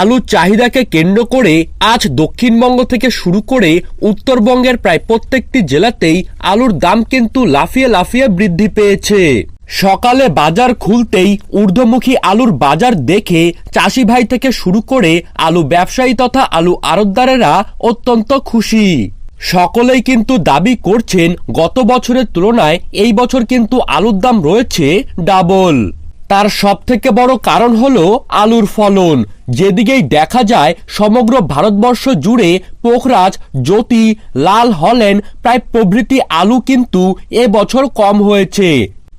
আলুর চাহিদাকে কেন্দ্র করে আজ দক্ষিণবঙ্গ থেকে শুরু করে উত্তরবঙ্গের প্রায় প্রত্যেকটি জেলাতেই আলুর দাম কিন্তু লাফিয়ে লাফিয়ে বৃদ্ধি পেয়েছে। সকালে বাজার খুলতেই ঊর্ধ্বমুখী আলুর বাজার দেখে চাষি ভাই থেকে শুরু করে আলু ব্যবসায়ী তথা আলু আড়তদারেরা অত্যন্ত খুশি। সকলেই কিন্তু দাবি করছেন, গত বছরের তুলনায় এই বছর কিন্তু আলুর দাম রয়েছে ডাবল। তার সব থেকে বড় কারণ হলো আলুর ফলন। যেদিকেই দেখা যায়, সমগ্র ভারতবর্ষ জুড়ে পোখরাজ, জ্যোতি, লাল হলেন প্রায় প্রভৃতি আলু কিন্তু এবছর কম হয়েছে।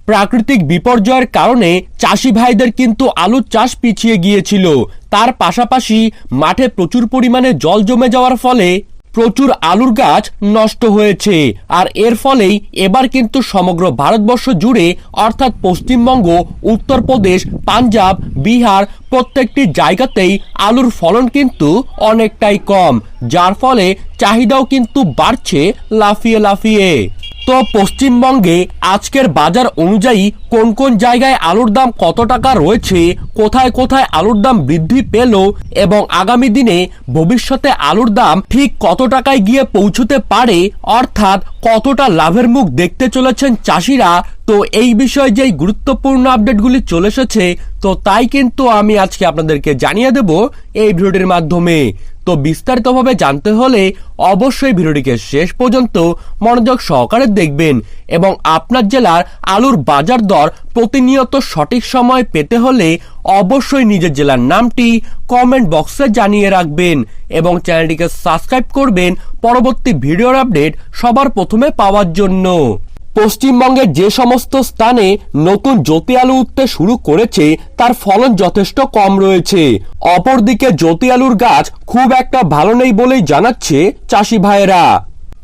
প্রাকৃতিক বিপর্যয়ের কারণে চাষি ভাইদের কিন্তু আলুর চাষ পিছিয়ে গিয়েছিল। তার পাশাপাশি মাঠে প্রচুর পরিমাণে জল জমে যাওয়ার ফলে প্রচুর আলুর গাছ নষ্ট হয়েছে। আর এর ফলেই এবার কিন্তু সমগ্র ভারতবর্ষ জুড়ে, অর্থাৎ পশ্চিমবঙ্গ, উত্তরপ্রদেশ, পাঞ্জাব, বিহার প্রত্যেকটি জায়গাতেই আলুর ফলন কিন্তু অনেকটাই কম। যার ফলে চাহিদাও কিন্তু বাড়ছে লাফিয়ে লাফিয়ে। তো পশ্চিমবঙ্গে আজকের বাজার অনুযায়ী কোন কোন জায়গায় আলুর দাম কত টাকা রয়েছে, কোথায় কোথায় আলুর দাম বৃদ্ধি পেল এবং আগামী দিনে ভবিষ্যতে আলুর দাম ঠিক কত টাকায় গিয়ে পৌঁছতে পারে, অর্থাৎ কতটা লাভের মুখ দেখতে চলেছেন চাষিরা, তো এই বিষয়ে যেই গুরুত্বপূর্ণ আপডেটগুলি চলে এসেছে, তো তাই কিন্তু আমি আজকে আপনাদেরকে জানিয়ে দেব এই ভিডিওটির মাধ্যমে। তো বিস্তারিতভাবে জানতে হলে অবশ্যই ভিডিওটিকে শেষ পর্যন্ত মনোযোগ সহকারে দেখবেন এবং আপনার জেলার আলুর বাজার দর প্রতিনিয়ত সঠিক সময় পেতে হলে অবশ্যই নিজের জেলার নামটি কমেন্ট বক্সে জানিয়ে রাখবেন এবং চ্যানেলটিকে সাবস্ক্রাইব করবেন পরবর্তী ভিডিওর আপডেট সবার প্রথমে পাওয়ার জন্য। পশ্চিমবঙ্গের যে সমস্ত স্থানে নতুন জ্যোতি আলু উঠতে শুরু করেছে, তার ফলন যথেষ্ট কম রয়েছে। অপরদিকে জ্যোতি আলুর গাছ খুব একটা ভালো নেই বলেই জানাচ্ছে চাষি ভাইয়েরা।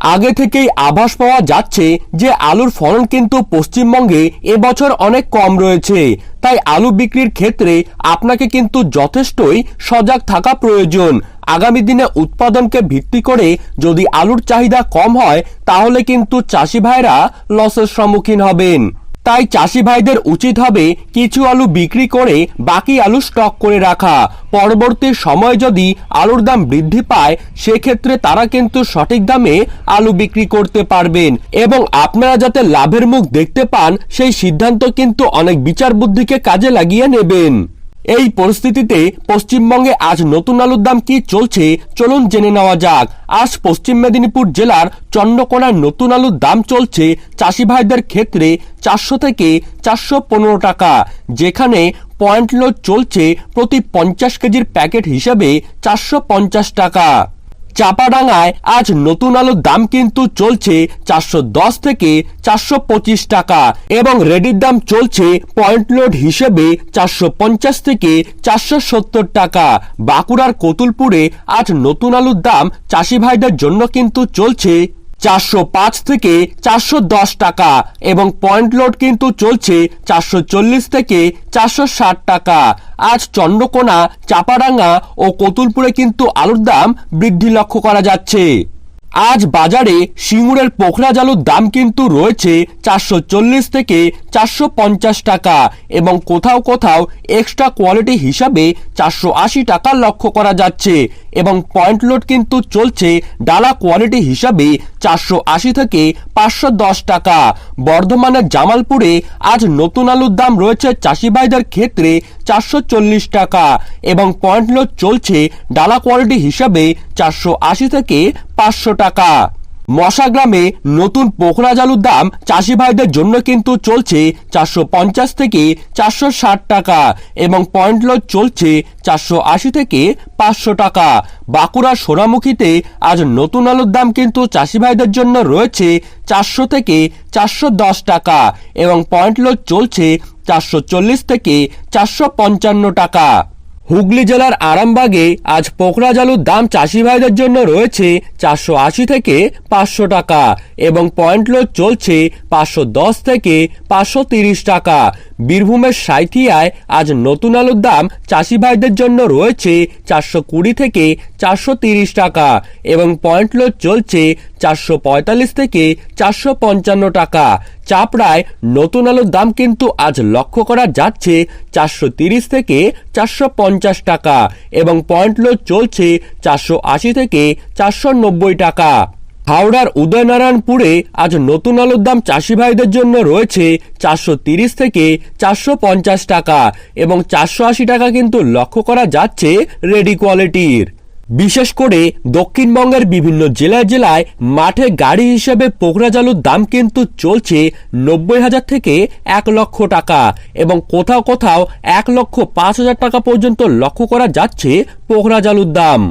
আগে থেকেই আভাস পাওয়া যাচ্ছে যে আলুর ফলন কিন্তু পশ্চিমবঙ্গে এবছর অনেক কম রয়েছে। তাই আলু বিক্রির ক্ষেত্রে আপনাকে কিন্তু যথেষ্টই সজাগ থাকা প্রয়োজন। আগামী দিনে উৎপাদনকে ভিত্তি করে যদি আলুর চাহিদা কম হয়, তাহলে কিন্তু চাষি ভাইরা লসের সম্মুখীন হবেন। তাই চাষি ভাইদের উচিত হবে কিছু আলু বিক্রি করে বাকি আলু স্টক করে রাখা। পরবর্তী সময় যদি আলুর দাম বৃদ্ধি পায়, সেক্ষেত্রে তারা কিন্তু সঠিক দামে আলু বিক্রি করতে পারবেন। এবং আপনারা যাতে লাভের মুখ দেখতে পান, সেই সিদ্ধান্ত কিন্তু অনেক বিচার বুদ্ধিকে কাজে লাগিয়ে নেবেন। এই পরিস্থিতিতে পশ্চিমবঙ্গে আজ নতুন আলুর দাম কি চলছে, চলুন জেনে নেওয়া যাক। আজ পশ্চিম মেদিনীপুর জেলার চন্দ্রকোনার নতুন আলুর দাম চলছে চাষি ভাইদের ক্ষেত্রে চারশো থেকে চারশো পনেরো টাকা, যেখানে পয়েন্ট লোড চলছে প্রতি পঞ্চাশ কেজির প্যাকেট হিসাবে চারশো পঞ্চাশ টাকা। চাপাডাঙ্গায় আজ নতুন আলুর দাম কিন্তু চলছে চারশো দশ থেকে চারশো পঁচিশ টাকা এবং রেডির দাম চলছে পয়েন্ট লোড হিসেবে চারশো পঞ্চাশ থেকে চারশো সত্তর টাকা। বাঁকুড়ার কতুলপুরে আজ নতুন আলুর দাম চাষি ভাইদের জন্য কিন্তু চলছে চারশো পাঁচ থেকে চারশো দশ টাকা এবং পয়েন্ট লোড কিন্তু চলছে চারশো চল্লিশ থেকে চারশো ষাট টাকা। আজ চন্দ্রকোনা, চাপাডাঙ্গা ও কতুলপুরে কিন্তু আলুর দাম বৃদ্ধি লক্ষ্য করা যাচ্ছে। আজ বাজারে সিঙ্গুরের পোখরাজ আলুর দাম কিন্তু রয়েছে চারশো চল্লিশ থেকে চারশো পঞ্চাশ টাকা এবং কোথাও কোথাও এক্সট্রা কোয়ালিটি হিসাবে চারশো আশি টাকা লক্ষ্য করা যাচ্ছে। এবং পয়েন্ট লোড কিন্তু চলছে ডালা কোয়ালিটি হিসাবে চারশো আশি থেকে পাঁচশো দশ টাকা। বর্ধমানের জামালপুরে আজ নতুন আলুর দাম রয়েছে চাষি ভাইদের ক্ষেত্রে চারশো চল্লিশ টাকা এবং পয়েন্ট লোড চলছে ডালা কোয়ালিটি হিসাবে চারশো আশি থেকে পাঁচশো টাকা। মশাগ্রামে নতুন পোখরাজ আলুর দাম চাষি ভাইদের জন্য কিন্তু চলছে চারশো পঞ্চাশ থেকে চারশো ষাট টাকা এবং পয়েন্ট লোড চলছে চারশো আশি থেকে পাঁচশো টাকা। বাঁকুড়ার সোনামুখীতে আজ নতুন আলুর দাম কিন্তু চাষি ভাইদের জন্য রয়েছে চারশো থেকে চারশো দশ টাকা এবং পয়েন্ট লোড চলছে চারশো চল্লিশ থেকে চারশো পঞ্চান্ন টাকা। হুগলি জেলার আরামবাগে আজ পোকরা জালুর দাম চাষি ভাইদের জন্য রয়েছে চারশো আশি থেকে পাঁচশো টাকা এবং পয়েন্ট লোড চলছে পাঁচশো দশ থেকে পাঁচশো তিরিশ টাকা। বীরভূমের সাইথিয়ায় আজ নতুন আলুর দাম চাষি ভাইদের জন্য রয়েছে চারশো কুড়ি থেকে চারশো তিরিশ টাকা এবং পয়েন্ট লোড চলছে চারশো পঁয়তাল্লিশ থেকে চারশো পঞ্চান্ন টাকা। চাপড়ায় নতুন আলুর দাম কিন্তু আজ লক্ষ্য করা যাচ্ছে চারশো তিরিশ থেকে চারশো পঞ্চাশ টাকা এবং পয়েন্ট লোড চলছে চারশো আশি থেকে চারশো নব্বই টাকা। হাওড়ার উদয়নারায়ণপুরে আজ নতুন আলুর দাম চাষি ভাইদের জন্য রয়েছে চারশো তিরিশ থেকে চারশো পঞ্চাশ টাকা এবং চারশো আশি টাকা কিন্তু লক্ষ্য করা যাচ্ছে রেডি কোয়ালিটির। বিশেষ করে দক্ষিণবঙ্গের বিভিন্ন জেলায় জেলায় মাঠে গাড়ি হিসেবে পোকরাজ আলুর দাম কিন্তু চলছে নব্বই হাজার থেকে এক লক্ষ টাকা এবং কোথাও কোথাও এক লক্ষ পাঁচ হাজার টাকা পর্যন্ত লক্ষ্য করা যাচ্ছে পোকরাজ আলুর দাম।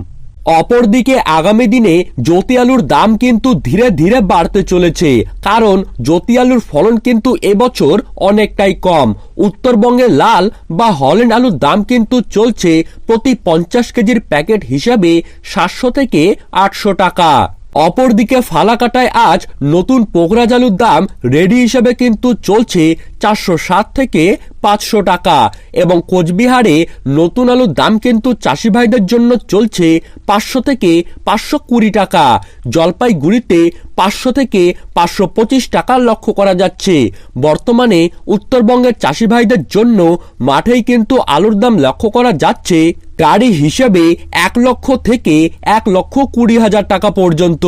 অপরদিকে আগামী দিনে জ্যোতি আলুর দাম কিন্তু ধীরে ধীরে বাড়তে চলেছে। কারণ জ্যোতি আলুর ফলন কিন্তু এবছর অনেকটাই কম। উত্তরবঙ্গে লাল বা হল্যান্ড আলুর দাম কিন্তু চলছে প্রতি পঞ্চাশ কেজির প্যাকেট হিসাবে সাতশো থেকে আটশো টাকা। অপরদিকে ফালাকাটায় আজ নতুন পোকরাজ আলুর দাম রেডি হিসেবে কিন্তু চলছে চারশো সাত থেকে পাঁচশো টাকা এবং কোচবিহারে নতুন আলুর দাম কিন্তু চাষি ভাইদের জন্য চলছে পাঁচশো থেকে পাঁচশো কুড়ি টাকা। জলপাইগুড়িতে পাঁচশো থেকে পাঁচশো পঁচিশ টাকা লক্ষ্য করা যাচ্ছে। বর্তমানে উত্তরবঙ্গের চাষি ভাইদের জন্য মাঠেই কিন্তু আলুর দাম লক্ষ্য করা যাচ্ছে গাড়ি হিসেবে এক লক্ষ থেকে এক লক্ষ কুড়ি হাজার টাকা পর্যন্ত।